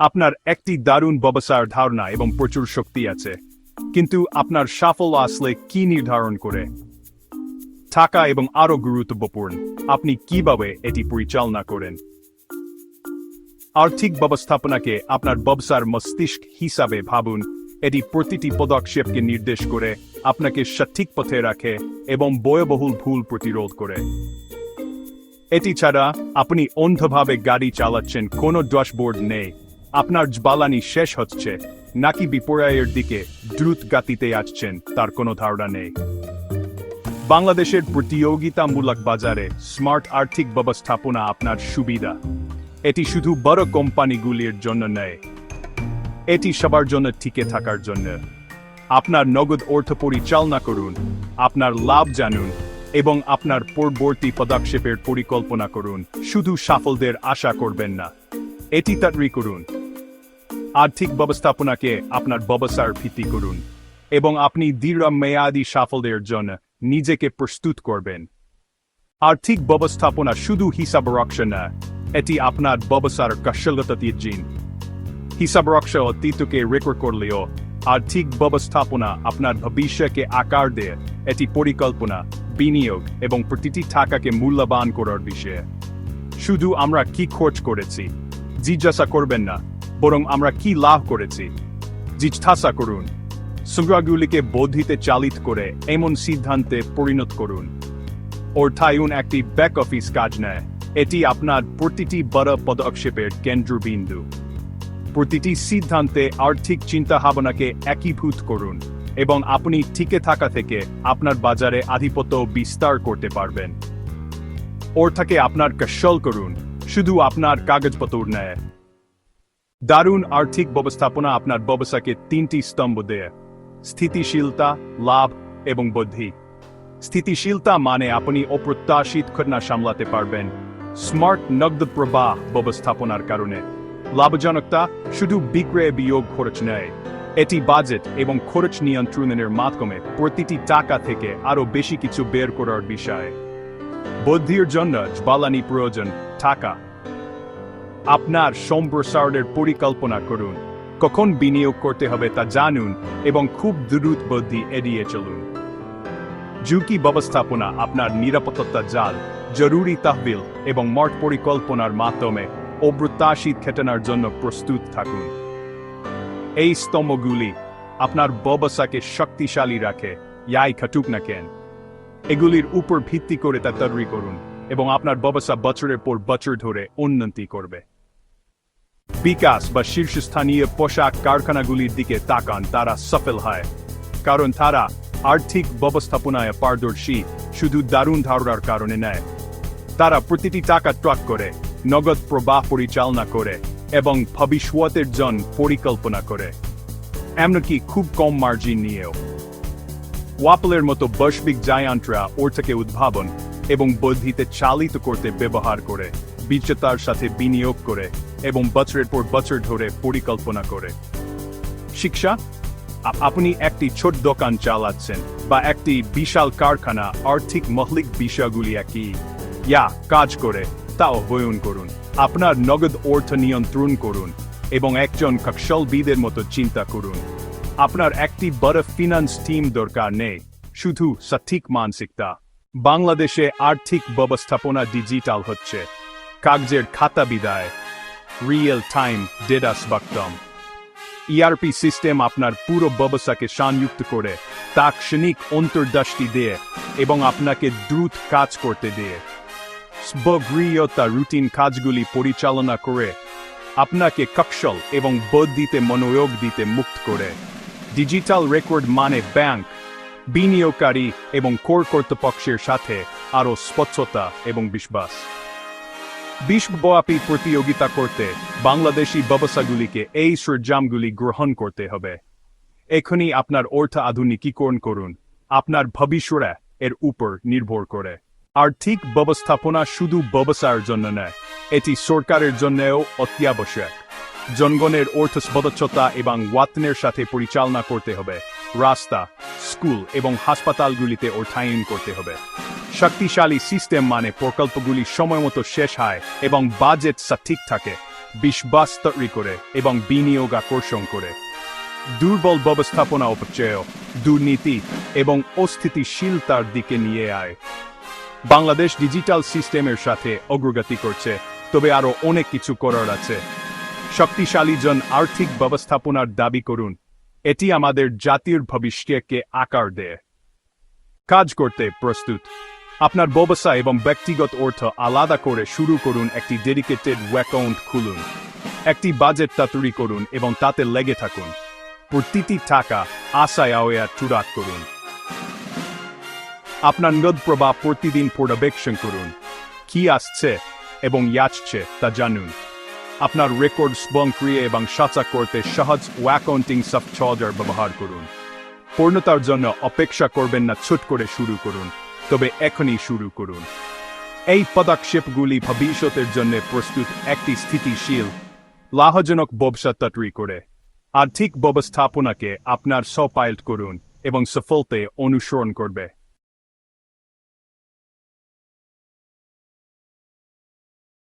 আপনার একটি দারুণ ব্যবসার ধারণা এবং প্রচুর শক্তি আছে। কিন্তু আপনার সাফল্য আসলে কি নির্ধারণ করে? টাকা এবং আরও গুরুত্বপূর্ণ, আপনি কীভাবে এটি পরিচালনা করেন? আর্থিক ব্যবস্থাপনাকে আপনার ব্যবসার মস্তিষ্ক হিসাবে ভাবুন। এটি প্রতিটি পদক্ষেপকে নির্দেশ করে, আপনাকে সঠিক পথে রাখে এবং ব্যয়বহুল ভুল প্রতিরোধ করে। এটি ছাড়া আপনি অন্ধভাবে গাড়ি চালাচ্ছেন, কোনো ড্যাশবোর্ড নেই। আপনার জ্বালানি শেষ হচ্ছে। নাকি বিপর্যয়ের দিকে দ্রুত গতিতে আসছেন, তার কোনো ধারণা নেই। বাংলাদেশের প্রতিযোগিতামূলক বাজারে স্মার্ট আর্থিক ব্যবস্থাপনা আপনার সুবিধা। এটি শুধু বড় কোম্পানিগুলির জন্য নয়, এটি সবার জন্য টিকে থাকার জন্য। আপনার নগদ অর্থ পরিচালনা করুন, আপনার লাভ জানুন এবং আপনার পরবর্তী পদক্ষেপের পরিকল্পনা করুন। শুধু সাফল্যের আশা করবেন না, এটি তাড়ি করুন। আর্থিক ব্যবস্থাপনাকে আপনার ব্যবসার ভিত্তি করুন এবং আপনি দীর্ঘমেয়াদী সাফল্যের জন্য নিজেকে প্রস্তুত করবেন। আর্থিক ব্যবস্থাপনা শুধু হিসাব রক্ষা না, এটি আপনার ব্যবসার কৌশলগত জিন হিসাব রক্ষা অতীতকে রেকর্ড করলেও আর্থিক ব্যবস্থাপনা আপনার ভবিষ্যকে আকার দেয়, এটি পরিকল্পনা, বিনিয়োগ এবং প্রতিটি টাকাকে মূল্যবান করার বিষয়ে। শুধু আমরা কি খোঁজ করেছি, জিজ্ঞাসা করবেন না। বরং আমরা কি লাভ করেছি? জিজ্ঞাসা করুন। সংগ্রহগুলিকে বৌদ্ধিতে চালিত করে এমন সিদ্ধান্তে পরিণত করুন। অর্থায়ন একটি ব্যাক অফিস কাজ নেয়। এটি আপনার প্রতিটি বড় পদক্ষেপের কেন্দ্রবিন্দু। প্রতিটি সিদ্ধান্তে আর্থিক চিন্তাভাবনাকে একীভূত করুন এবং আপনি টিকে থাকা থেকে আপনার বাজারে আধিপত্য বিস্তার করতে পারবেন। অর্থাকে আপনার কৌশল করুন। শুধু আপনার কাগজপত্র নেয়। দারুণ আর্থিক ব্যবস্থাপনা আপনার ব্যবসাকে তিনটি স্তম্ভ দেয়। স্থিতিশীলতা, লাভ এবং বুদ্ধি। স্থিতিশীলতা মানে আপনি অপ্রত্যাশিত ঘটনা সামলাতে পারবেন। স্মার্ট নগদ প্রবাহ ব্যবস্থাপনার কারণে। লাভজনকতা শুধু বিক্রয় বিয়োগ খরচ নেয়, এটি বাজেট এবং খরচ নিয়ন্ত্রণের মাধ্যমে প্রতিটি টাকা থেকে আরও বেশি কিছু বের করার বিষয়। বুদ্ধির জন্য জ্বালানি প্রয়োজন, টাকা। আপনার সম্প্রসারণের পরিকল্পনা করুন। কখন বিনিয়োগ করতে হবে তা জানুন এবং খুব দ্রুত বুদ্ধি এড়িয়ে চলুন। ঝুঁকি ব্যবস্থাপনা আপনার নিরাপত্তা জাল, জরুরি তহবিল এবং মঠ পরিকল্পনার মাধ্যমে অপ্রত্যাশিত ঘটনার জন্য প্রস্তুত থাকুন। এই স্তম্ভগুলি আপনার ব্যবসাকে শক্তিশালী রাখে, ইয়াই খাটুক না কেন। এগুলির উপর ভিত্তি করে তা তৈরি করুন এবং আপনার ব্যবসা বছরের পর বছর ধরে উন্নতি করবে। বিকাশ বা শীর্ষস্থানীয় পোশাক কারখানাগুলির দিকে তাকান, তারা সফল হয়। কারণ তারা আর্থিক ব্যবস্থাপনায় পারদর্শী, শুধু দারুণ ধারণার কারণে নেয়। তারা প্রতিটি টাকা ট্রাক করে, নগদ প্রবাহ পরিচালনা করে এবং ভবিষ্যতের জন পরিকল্পনা করে। এমনকি খুব কম মার্জিন নিয়েও। ওয়াপলের মতো বৈশ্বিক জায়ান্টরা অর্থকে উদ্ভাবন এবং বুদ্ধিতে চালিত করতে ব্যবহার করে বিচতার সাথে বিনিয়োগ করে এবং বছরের পর বছর ধরে পরিকল্পনা করে। শিক্ষা আপনি একটি ছোট দোকান চালাচ্ছেন বা একটি বিশাল কারখানা, আর্থিক মৌলিক বিষয়গুলি একই। ইয়া, কাজ করে, তাও বয়ন করুন। আপনার নগদ অর্থ নিয়ন্ত্রণ করুন এবং একজন কৌশলবিদের মতো চিন্তা করুন। আপনার একটি বড় ফিনান্স টিম দরকার নেই, শুধু সঠিক মানসিকতা। বাংলাদেশে আর্থিক ব্যবস্থাপনা ডিজিটাল হচ্ছে। কাগজের খাতা বিদায়। রিয়েল টাইম ডেটা স্বাগতম ইআরপি সিস্টেম আপনার পুরো ব্যবসাকে সংযুক্ত করে তাৎক্ষণিক অন্তর্দৃষ্টি দিয়ে এবং আপনাকে দ্রুত কাজ করতে দিয়ে স্বগৃহতা রুটিন কাজগুলি পরিচালনা করে আপনাকে কৌশল এবং বুদ্ধিতে মনোযোগ দিতে মুক্ত করে ডিজিটাল রেকর্ড মানে ব্যাংক বিনিয়োগকারী এবং কর কর্তৃপক্ষের সাথে আরও স্বচ্ছতা এবং বিশ্বাস বিশ্বব্যাপী প্রতিযোগিতা করতে বাংলাদেশি ব্যবসাগুলিকে এই সরঞ্জামগুলি গ্রহণ করতে হবে। এখনই আপনার অর্থ আধুনিকীকরণ করুন। আপনার ভবিষ্যরা এর উপর নির্ভর করে। আর্থিক ব্যবস্থাপনা শুধু ব্যবসার জন্য নয়, এটি সরকারের জন্যও অত্যাবশ্যক। জনগণের অর্থস্বচ্ছতা এবং ওয়াতনের সাথে পরিচালনা করতে হবে। রাস্তা, স্কুল এবং হাসপাতালগুলিতে অর্থায়ন করতে হবে। শক্তিশালী সিস্টেম মানে প্রকল্পগুলি সময়মতো শেষ হয় এবং বাজেট সঠিক থাকে বিশ্বাস তৈরি করে এবং বিনিয়োগ আকর্ষণ করে। দুর্বল ব্যবস্থাপনা অপচয়, দুর্নীতি এবং অস্থিতিশীলতার দিকে নিয়ে আয়। বাংলাদেশ ডিজিটাল সিস্টেমের সাথে অগ্রগতি করছে, তবে আরও অনেক কিছু করার আছে। শক্তিশালী জন আর্থিক ব্যবস্থাপনার দাবি করুন, এটি আমাদের জাতির ভবিষ্যৎকে আকার দেয়। কাজ করতে প্রস্তুত। আপনার ব্যবসা এবং ব্যক্তিগত অর্থ আলাদা করে শুরু করুন একটি ডেডিকেটেড অ্যাকাউন্ট খুলুন। একটি বাজেট তৈরি করুন এবং তাতে লেগে থাকুন। প্রতিটি টাকা আশায় আওয়া টুরাক করুন। আপনার নদ প্রভাব প্রতিদিন পর্যবেক্ষণ করুন। কি আসছে এবং আসছে তা জানুন। আপনার রেকর্ড ক্রিয়া এবং সাচা করতে সহজ অ্যাকাউন্টিং সফটওয়্যার ব্যবহার করুন। পূর্ণতার জন্য অপেক্ষা করবেন না, ছুট করে শুরু করুন। তবে এখনই শুরু করুন। এই পদক্ষেপগুলি ভবিষ্যতের জন্য প্রস্তুত একটি স্থিতিশীল, লাভজনক ব্যবসা তৈরি করে। আর্থিক ব্যবস্থাপনাকে আপনার সপাইল্ট করুন এবং সফলতে অনুসরণ করবে।